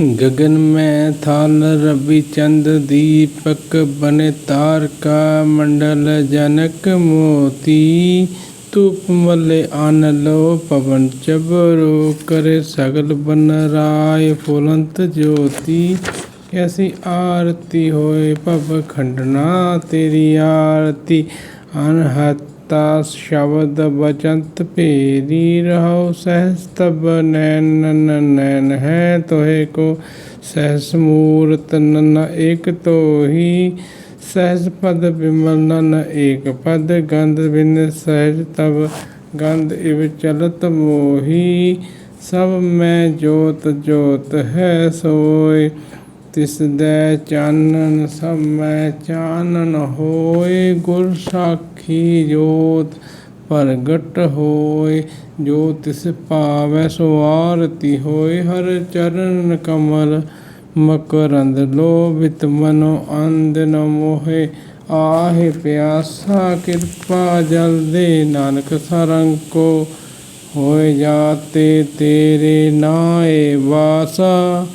ਗगन ਮੈਂ ਥਾਲ ਰਵੀ ਚੰਦ ਦੀਪਕ ਬਨੇ ਤਾਰ ਕਾ ਮੰਡਲ ਜਨਕ ਮੋਤੀ, ਧੂਪ ਮਲੇ ਆਨ ਲੋ ਪਵਨ ਚਬਰੋ ਕਰੇ ਸਗਲ ਬਨ ਰਾਏ ਫੁਲੰਤ ਜੋਤੀ। ਐਸੀ ਆਰਤੀ ਹੋਏ ਭਵ ਖੰਡਨਾ ਤੇਰੀ ਆਰਤੀ। ਅਨਹਤਾ ਸ਼ਬਦ ਬਚੰਤ ਭੇਰੀ ਰਹੋ ਸਹਿਸ ਤਬ ਨੈਨ ਨੈਨ ਹੈ ਤੋਹਿ ਕੋ, ਸਹਿਸ ਮੂਰਤ ਨਨ ਏਕ ਤੋਹੀ ਸਹਿਜ ਪਦ ਬਿਮਲ ਨਨ ਏਕ ਪਦ, ਗੰਧ ਬਿਨ ਸਹਿਜ ਤਬ ਗੰਧ ਇਵ ਚਲਤ ਮੋਹੀ, ਸਭ ਮੈਂ ਜੋਤ ਜੋਤ ਹੈ ਸੋਏ। ਤਿਸਦੈ ਚਾਨਣ ਸਭ ਮੈਂ ਚਾਨਣ ਹੋਏ, ਗੁਰ ਸਾਖੀ ਜੋਤ ਪ੍ਰਗਟ ਹੋਏ, ਜੋ ਤਿਸ ਭਾਵੈ ਸੋ ਆਰਤੀ ਹੋਏ, ਹਰ ਚਰਨ ਕਮਲ ਮਕਰੰਦ ਲੋਭਿਤ ਮਨੋ ਅੰਧ ਨ ਮੋਹੇ, ਆਹੇ ਪਿਆਸਾ ਕਿਰਪਾ ਜਲ ਦੇ, ਨਾਨਕ ਸਰੰਗ ਕੋ ਹੋਏ ਜਾਤੇ ਤੇਰੇ ਨਾਏ ਵਾਸਾ।